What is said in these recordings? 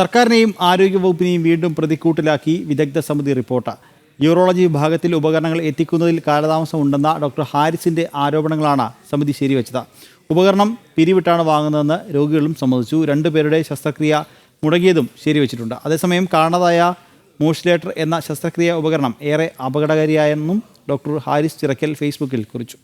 സർക്കാരിനെയും ആരോഗ്യവകുപ്പിനെയും വീണ്ടും പ്രതിക്കൂട്ടിലാക്കി വിദഗ്ധ സമിതി റിപ്പോർട്ട്. യൂറോളജി വിഭാഗത്തിൽ ഉപകരണങ്ങൾ എത്തിക്കുന്നതിൽ കാലതാമസം ഉണ്ടെന്ന ഡോക്ടർ ഹാരിസിന്റെ ആരോപണങ്ങളാണ് സമിതി ശരിവച്ചത്. ഉപകരണം പിരിവിട്ടാണ് വാങ്ങുന്നതെന്ന് രോഗികളും സമ്മതിച്ചു. രണ്ടുപേരുടെ ശസ്ത്രക്രിയ മുടങ്ങിയതും ശരിവച്ചിട്ടുണ്ട്. അതേസമയം കാണാതായ മോഷ്ലേറ്റർ എന്ന ശസ്ത്രക്രിയ ഉപകരണം ഏറെ അപകടകാരിയായെന്നും ഡോക്ടർ ഹാരിസ് ചിറക്കൽ ഫേസ്ബുക്കിൽ കുറിച്ചു.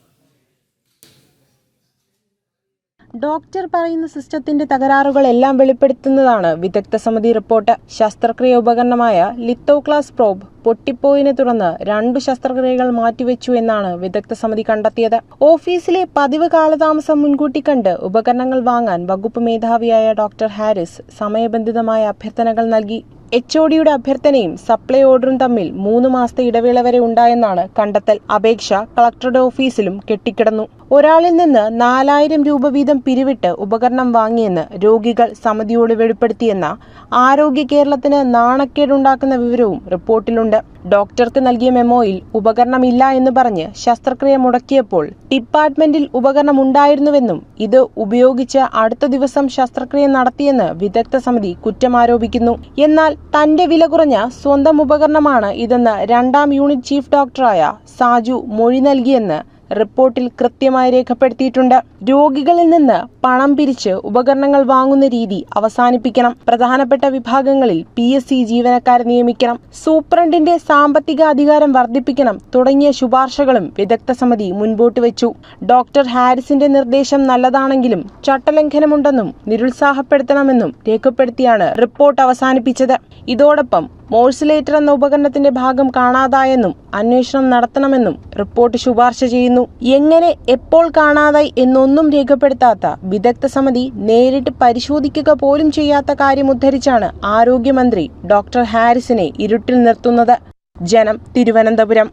ഡോക്ടർ പറയുന്ന സിസ്റ്റത്തിന്റെ തകരാറുകൾ എല്ലാം വെളിപ്പെടുത്തുന്നതാണ് വിദഗ്ധ സമിതി റിപ്പോർട്ട്. ശസ്ത്രക്രിയ ഉപകരണമായ ലിത്തോ ക്ലാസ് പ്രോബ് പൊട്ടിപ്പോയിനെ തുടർന്ന് രണ്ടു ശസ്ത്രക്രിയകൾ മാറ്റിവെച്ചു എന്നാണ് വിദഗ്ധ സമിതി കണ്ടെത്തിയത്. ഓഫീസിലെ പതിവ് കാലതാമസം മുൻകൂട്ടി കണ്ട് ഉപകരണങ്ങൾ വാങ്ങാൻ വകുപ്പ് മേധാവിയായ ഡോക്ടർ ഹാരിസ് സമയബന്ധിതമായ അഭ്യർത്ഥനകൾ നൽകി. എച്ച് ഒഡിയുടെ അഭ്യർത്ഥനയും സപ്ലൈ ഓർഡറും തമ്മിൽ മൂന്ന് മാസത്തെ ഇടവേള വരെ ഉണ്ടായെന്നാണ് കണ്ടെത്തൽ. അപേക്ഷ കളക്ടറുടെ ഓഫീസിലും കെട്ടിക്കിടന്നു. ഒരാളിൽ നിന്ന് നാലായിരം രൂപ വീതം പിരിവിട്ട് ഉപകരണം വാങ്ങിയെന്ന് രോഗികൾ സമിതിയോട് വെളിപ്പെടുത്തിയെന്ന ആരോഗ്യ കേരളത്തിന് നാണക്കേടുണ്ടാക്കുന്ന വിവരവും റിപ്പോർട്ടിലുണ്ട്. ഡോക്ടർക്ക് നൽകിയ മെമ്മോയിൽ ഉപകരണമില്ല എന്ന് പറഞ്ഞ് ശസ്ത്രക്രിയ മുടക്കിയപ്പോൾ ഡിപ്പാർട്ട്മെന്റിൽ ഉപകരണം ഉണ്ടായിരുന്നുവെന്നും ഇത് ഉപയോഗിച്ച് അടുത്ത ദിവസം ശസ്ത്രക്രിയ നടത്തിയെന്ന് വിദഗ്ധ സമിതി കുറ്റമാരോപിക്കുന്നു. എന്നാൽ തന്റെ വില കുറഞ്ഞ സ്വന്തം ഉപകരണമാണ് ഇതെന്ന് രണ്ടാം യൂണിറ്റ് ചീഫ് ഡോക്ടറായ സാജു മൊഴി നൽകിയെന്ന് റിപ്പോർട്ടിൽ കൃത്യമായി രേഖപ്പെടുത്തിയിട്ടുണ്ട്. രോഗികളിൽ നിന്ന് പണം പിരിച്ച് ഉപകരണങ്ങൾ വാങ്ങുന്ന രീതി അവസാനിപ്പിക്കണം. പ്രധാനപ്പെട്ട വിഭാഗങ്ങളിൽ പി എസ് സി ജീവനക്കാരെ നിയമിക്കണം. സൂപ്രണ്ടിന്റെ സാമ്പത്തിക അധികാരം വർദ്ധിപ്പിക്കണം തുടങ്ങിയ ശുപാർശകളും വിദഗ്ധ സമിതി മുൻപോട്ട് വെച്ചു. ഡോക്ടർ ഹാരിസിന്റെ നിർദ്ദേശം നല്ലതാണെങ്കിലും ചട്ടലംഘനമുണ്ടെന്നും നിരുത്സാഹപ്പെടുത്തണമെന്നും രേഖപ്പെടുത്തിയാണ് റിപ്പോർട്ട് അവസാനിപ്പിച്ചത്. ഇതോടൊപ്പം മോഴ്സിലേറ്റർ എന്ന ഉപകരണത്തിന്റെ ഭാഗം കാണാതായെന്നും അന്വേഷണം നടത്തണമെന്നും റിപ്പോർട്ട് ശുപാർശ ചെയ്യുന്നു. എങ്ങനെ എപ്പോൾ കാണാതായി എന്നൊന്നും രേഖപ്പെടുത്താത്ത വിദഗ്ധ സമിതി നേരിട്ട് പരിശോധിക്കുക പോലും ചെയ്യാത്ത കാര്യം ഉദ്ധരിച്ചാണ് ആരോഗ്യമന്ത്രി ഡോക്ടർ ഹാരിസിനെ ഇരുട്ടിൽ നിർത്തുന്നത്. ജനം തിരുവനന്തപുരം.